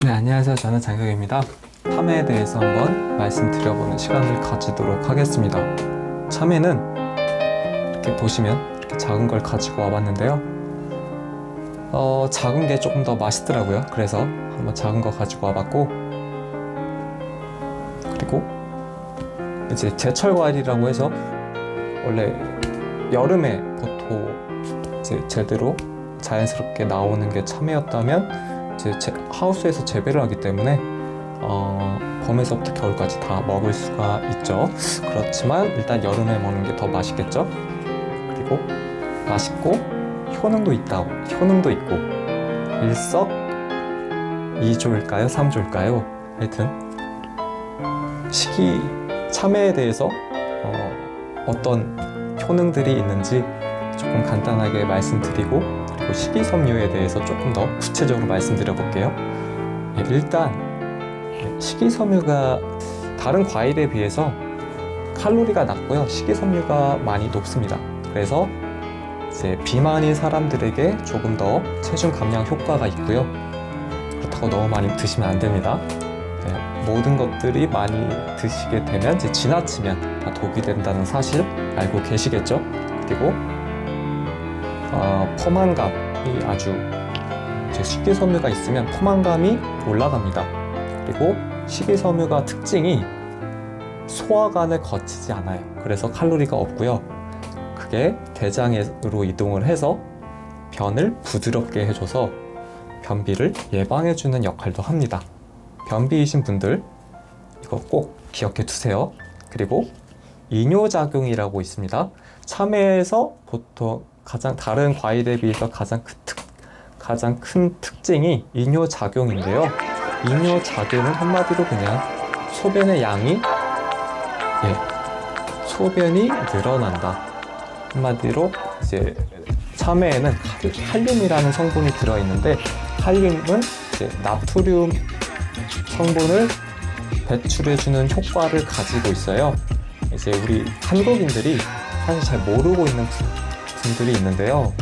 네, 안녕하세요. 저는 장혁입니다. 참외에 대해서 한번 말씀드려보는 시간을 가지도록 하겠습니다. 참외는 이렇게 보시면 이렇게 작은 걸 가지고 와봤는데요. 어, 작은 게 조금 더 맛있더라고요. 그래서 한번 작은 거 가지고 와봤고, 그리고 이제 제철 과일이라고 해서 원래 여름에 보통 이제 제대로 자연스럽게 나오는 게 참외였다면 이제 제- 하우스에서 재배를 하기 때문에 어, 봄에서부터 겨울까지 다 먹을 수가 있죠. 그렇지만 일단 여름에 먹는 게 더 맛있겠죠. 그리고 맛있고 효능도 있다고 효능도 있고 일석 이조일까요? 삼조일까요? 하여튼 식이 참외에 대해서 어, 어떤 효능들이 있는지 조금 간단하게 말씀드리고 그리고 식이섬유에 대해서 조금 더 구체적으로 말씀드려 볼게요. 예, 일단 예, 식이섬유가 다른 과일에 비해서 칼로리가 낮고요. 식이섬유가 많이 높습니다. 그래서 이제 비만인 사람들에게 조금 더 체중 감량 효과가 있고요. 그렇다고 너무 많이 드시면 안 됩니다. 예, 모든 것들이 많이 드시게 되면 이제 지나치면 다 독이 된다는 사실 알고 계시겠죠? 그리고 어, 포만감이 아주 식이섬유가 있으면 포만감이 올라갑니다. 그리고 식이섬유가 특징이 소화관을 거치지 않아요. 그래서 칼로리가 없고요. 그게 대장으로 이동을 해서 변을 부드럽게 해줘서 변비를 예방해주는 역할도 합니다. 변비이신 분들 이거 꼭 기억해 두세요. 그리고 이뇨작용이라고 있습니다. 참외에서 보통 가장 다른 과일에 비해서 가장 큰, 특, 가장 큰 특징이 이뇨작용인데요. 이뇨작용은 한마디로 그냥 소변의 양이 예, 소변이 늘어난다. 한마디로 이제 참외에는 칼- 칼륨이라는 성분이 들어있는데 칼륨은 이제 나트륨 성분을 배출해주는 효과를 가지고 있어요. 이제 우리 한국인들이 사실 잘 모르고 있는 분- 분들이 있는데요.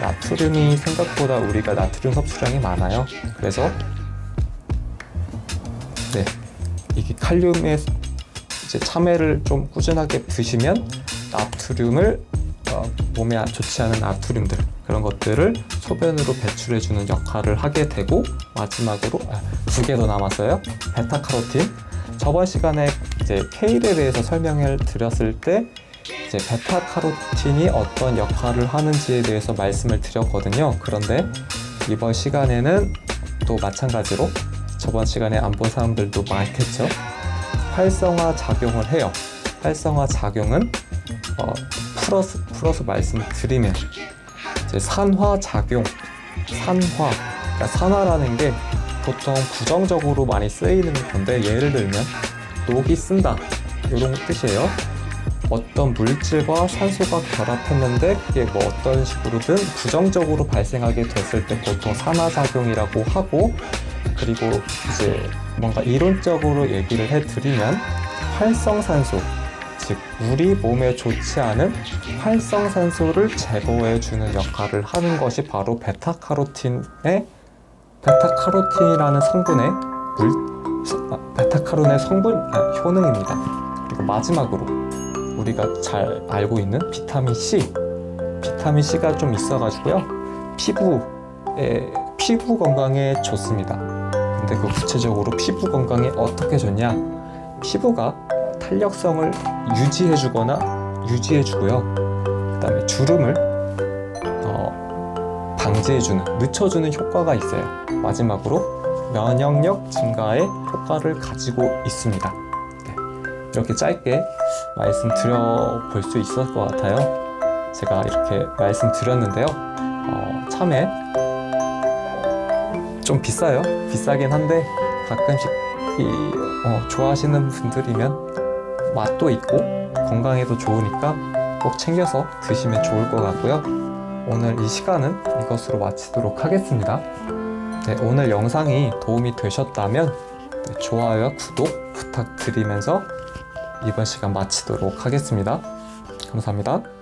나트륨이 생각보다 우리가 나트륨 섭취량이 많아요. 그래서 네 이게 칼륨의 이제 참외를 좀 꾸준하게 드시면 나트륨을 어, 몸에 안- 좋지 않은 나트륨들 그런 것들을 소변으로 배출해주는 역할을 하게 되고 마지막으로 아, 두 개 더 남았어요. 베타카로틴. 저번 시간에 이제 케일에 대해서 설명을 드렸을 때 이제 베타 카로틴이 어떤 역할을 하는지에 대해서 말씀을 드렸거든요. 그런데 이번 시간에는 또 마찬가지로 저번 시간에 안 본 사람들도 많겠죠. 활성화 작용을 해요. 활성화 작용은 어, 풀어서 풀어서 말씀을 드리면 이제 산화 작용, 산화, 그러니까 산화라는 게 보통 부정적으로 많이 쓰이는 건데 예를 들면 녹이 쓴다 이런 뜻이에요. 어떤 물질과 산소가 결합했는데 그게 뭐 어떤 식으로든 부정적으로 발생하게 됐을 때 보통 산화작용이라고 하고 그리고 이제 뭔가 이론적으로 얘기를 해드리면 활성산소 즉 우리 몸에 좋지 않은 활성산소를 제거해 주는 역할을 하는 것이 바로 베타카로틴의 베타카로틴이라는 성분의 물 아, 베타카로틴의 성분 아, 효능입니다. 그리고 마지막으로 우리가 잘 알고 있는 비타민 C 비타민 C가 좀 있어가지고요 피부에 피부 건강에 좋습니다. 근데 그 구체적으로 피부 건강에 어떻게 좋냐? 피부가 탄력성을 유지해주거나 유지해주고요. 그 다음에 주름을 어, 방지해주는, 늦춰주는 효과가 있어요. 마지막으로 면역력 증가에 효과를 가지고 있습니다. 네, 이렇게 짧게 말씀드려 볼 수 있을 것 같아요. 제가 이렇게 말씀드렸는데요. 어, 참외 좀 비싸요. 비싸긴 한데 가끔씩 이, 어, 좋아하시는 분들이면 맛도 있고 건강에도 좋으니까 꼭 챙겨서 드시면 좋을 것 같고요. 오늘 이 시간은 이것으로 마치도록 하겠습니다. 네, 오늘 영상이 도움이 되셨다면 네, 좋아요와 구독 부탁드리면서 이번 시간 마치도록 하겠습니다. 감사합니다.